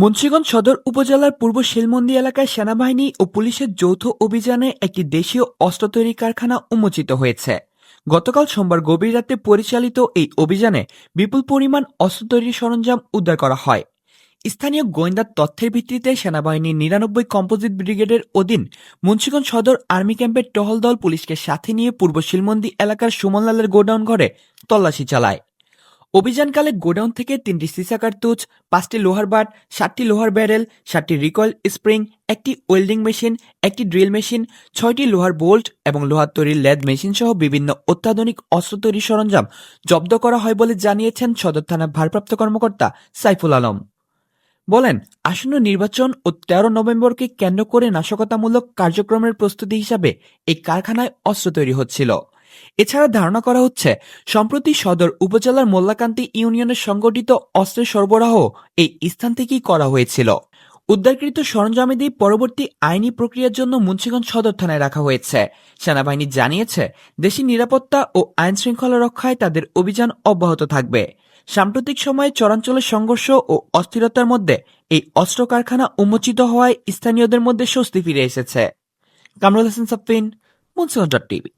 মুন্সিগঞ্জ সদর উপজেলার পূর্ব শিলমন্দি এলাকায় সেনাবাহিনী ও পুলিশের যৌথ অভিযানে একটি দেশীয় অস্ত্র তৈরি কারখানা উন্মোচিত হয়েছে। গতকাল সোমবার গভীর রাতে পরিচালিত এই অভিযানে বিপুল পরিমাণ অস্ত্র তৈরির সরঞ্জাম উদ্ধার করা হয়। স্থানীয় গোয়েন্দার তথ্যের ভিত্তিতে সেনাবাহিনীর নিরানব্বই কম্পোজিট ব্রিগেডের অধীন মুন্সিগঞ্জ সদর আর্মি ক্যাম্পের টহল দল পুলিশকে সাথে নিয়ে পূর্ব শিলমন্দি এলাকার সুমনলালের গোডাউন ঘরে তল্লাশি চালায়। অভিযানকালে গোডাউন থেকে তিনটি সিসা কার্তুজ, পাঁচটি লোহার বাট, সাতটি লোহার ব্যারেল, সাতটি রিকয়েল স্প্রিং, একটি ওয়েল্ডিং মেশিন, একটি ড্রিল মেশিন, ছয়টি লোহার বোল্ট এবং লোহার তৈরির লেদ মেশিন সহ বিভিন্ন অত্যাধুনিক অস্ত্র তৈরির সরঞ্জাম জব্দ করা হয় বলে জানিয়েছেন সদর থানার ভারপ্রাপ্ত কর্মকর্তা সাইফুল আলম। বলেন, আসন্ন নির্বাচন ও তেরো নভেম্বরকে কেন্দ্র করে নাশকতামূলক কার্যক্রমের প্রস্তুতি হিসাবে এই কারখানায় অস্ত্র তৈরি হচ্ছিল। এছাড়া ধারণা করা হচ্ছে, সম্প্রতি সদর উপজেলার মোল্লাকান্তি ইউনিয়নের সংগঠিত অস্ত্রের সরবরাহ এই স্থান থেকেই করা হয়েছিল। উদ্ধারকৃত সরঞ্জামাদি পরবর্তী আইনি প্রক্রিয়ার জন্য মুন্সিগঞ্জ সদর থানায় রাখা হয়েছে। সেনাবাহিনী জানিয়েছে দেশের নিরাপত্তা ও আইন শৃঙ্খলা রক্ষায় তাদের অভিযান অব্যাহত থাকবে। সাম্প্রতিক সময়ে চরাঞ্চলের সংঘর্ষ ও অস্থিরতার মধ্যে এই অস্ত্র কারখানা উন্মোচিত হওয়ায় স্থানীয়দের মধ্যে স্বস্তি ফিরে এসেছে। কামরুল হাসান সাফিন মুন্সিগঞ্জ টিভি।